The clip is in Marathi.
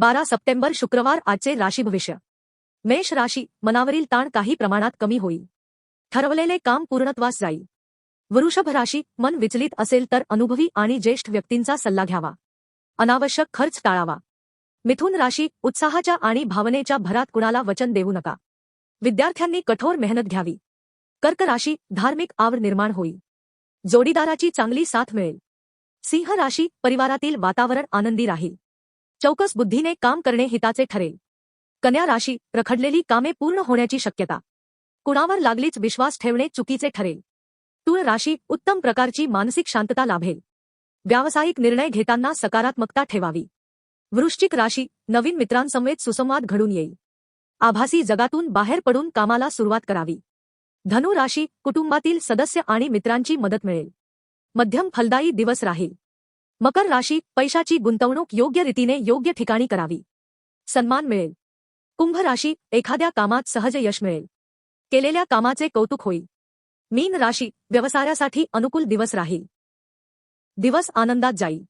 बारा सप्टेंबर शुक्रवार आजचे राशी भविष्य. मेष राशी मनावरील ताण काही प्रमाणात कमी होईल. ठरवलेले काम पूर्णत्वास जाईल. वृषभ राशी मन विचलित असेल तर अनुभवी आणि ज्येष्ठ व्यक्तींचा सल्ला घ्यावा. अनावश्यक खर्च टाळावा. मिथुन राशी उत्साहाच्या आणि भावनेच्या भरात कुणाला वचन देऊ नका. विद्यार्थ्यांनी कठोर मेहनत घ्यावी. कर्क राशी धार्मिक आवड निर्माण होईल. जोडीदाराची चांगली साथ मिळेल. सिंह राशी परिवारातील वातावरण आनंदी राहील. चौकस बुद्धीने काम करणे हिताचे ठरेल. कन्या राशी रखडलेली कामे पूर्ण होण्याची शक्यता. कुणावर लागलीच विश्वास ठेवणे चुकीचे ठरेल. तूळ राशी उत्तम प्रकारची मानसिक शांतता लाभेल. व्यावसायिक निर्णय घेताना सकारात्मकता ठेवावी. वृश्चिक राशी नवीन मित्रांसमवेत सुसंवाद घडून येईल. आभासी जगातून बाहेर पडून कामाला सुरुवात करावी. धनु राशी कुटुंबातील सदस्य आणि मित्रांची मदत मिळेल. मध्यम फलदायी दिवस राहील. मकर राशी पैशाची गुंतवणूक योग्य रीतीने योग्य ठिकाणी करावी. सन्मान मिळेल. कुंभ राशी एखाद्या कामात सहज यश मिळेल. केलेल्या कामाचे कौतुक होईल. मीन राशी व्यवसायासाठी अनुकूल दिवस राहील. दिवस आनंदात जाईल.